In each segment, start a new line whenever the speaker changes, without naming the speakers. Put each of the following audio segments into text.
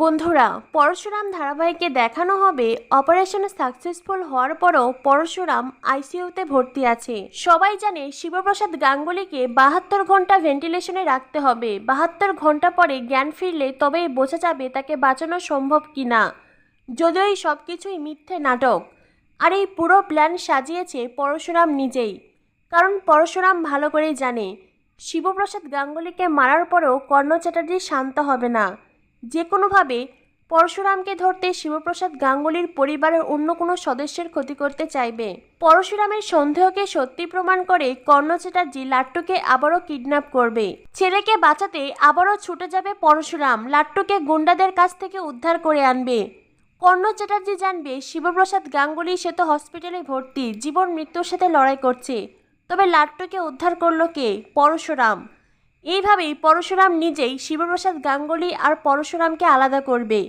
বন্ধুরা, পরশুরাম ধারাবাহিকে দেখানো হবে অপারেশন সাকসেসফুল হওয়ার পরও পরশুরাম আইসিইউতে ভর্তি আছে। সবাই জানে শিবপ্রসাদ গাঙ্গুলিকে বাহাত্তর ঘণ্টা ভেন্টিলেশনে রাখতে হবে। বাহাত্তর ঘণ্টা পরে জ্ঞান ফিরলে তবেই বোঝা যাবে তাকে বাঁচানো সম্ভব কিনা। যদিও এই সব কিছুই মিথ্যে নাটক, আর এই পুরো প্ল্যান সাজিয়েছে পরশুরাম নিজেই। কারণ পরশুরাম ভালো করেই জানে, শিবপ্রসাদ গাঙ্গুলিকে মারার পরেও কর্ণ চ্যাটার্জি শান্ত হবে না। যে কোনোভাবে পরশুরামকে ধরতে শিবপ্রসাদ গাঙ্গুলির পরিবারের অন্য কোনো সদস্যের ক্ষতি করতে চাইবে। পরশুরামের সন্দেহকে সত্যি প্রমাণ করে কর্ণ চ্যাটার্জি লাট্টুকে আবারও কিডন্যাপ করবে। ছেলেকে বাঁচাতে আবারও ছুটে যাবে পরশুরাম, লাট্টুকে গুন্ডাদের কাছ থেকে উদ্ধার করে আনবে। কর্ণ চ্যাটার্জি জানবে, শিবপ্রসাদ গাঙ্গুলি সে তো হসপিটালে ভর্তি, জীবন মৃত্যুর সাথে লড়াই করছে। তবে লাট্টুকে উদ্ধার করল কে? পরশুরাম। এইভাবেই পরশুরাম নিজেই শিবপ্রসাদ গাঙ্গুলি আর পরশুরামকে আলাদা করবে।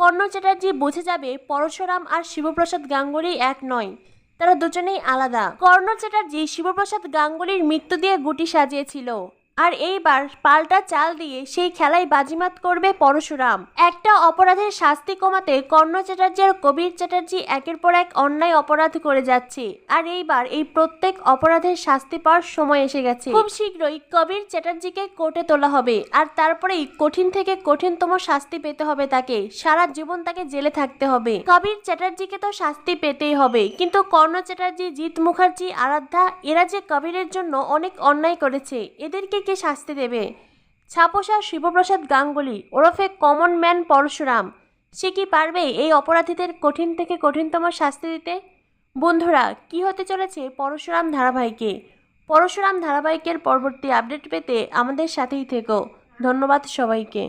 কর্ণ চ্যাটার্জি বুঝে যাবে পরশুরাম আর শিবপ্রসাদ গাঙ্গুলি এক নয়, তারা দুজনেই আলাদা। কর্ণ চ্যাটার্জি শিবপ্রসাদ গাঙ্গুলির মৃত্যু দিয়ে গুটি সাজিয়েছিল। আর এইবার পাল্টা চাল দিয়ে সেই খেলায় বাজিমাত করবে পরশুরাম। একটা অপরাধের শাস্তি কমাতে কর্ণ চ্যাটার্জি আর কবির চ্যাটার্জি একের পর এক অন্যায় অপরাধ করে যাচ্ছে। আর এইবার এই প্রত্যেক অপরাধের শাস্তি পাওয়ার সময় এসে গেছে। খুব শীঘ্রই কবির চ্যাটার্জিকে কোর্টে তোলা হবে আর তারপরেই কঠিন থেকে কঠিনতম শাস্তি পেতে হবে তাকে। সারা জীবন তাকে জেলে থাকতে হবে। কবির চ্যাটার্জিকে তো শাস্তি পেতেই হবে। কিন্তু কর্ণ চ্যাটার্জি, জিৎ মুখার্জি, আরাধ্যা, এরা যে কবিরের জন্য অনেক অন্যায় করেছে, এদেরকে কে শাস্তি দেবে? ছাপোসা শিবপ্রসাদ গাঙ্গুলি, ওরফে কমন ম্যান পরশুরাম, সে কি পারবে এই অপরাধীদের কঠিন থেকে কঠিনতম শাস্তি দিতে? বন্ধুরা, কি হতে চলেছে পরশুরাম ধারাবাহিকে? পরশুরাম ধারাবাহিকের পরবর্তী আপডেট পেতে আমাদের সাথেই থেকো। ধন্যবাদ সবাইকে।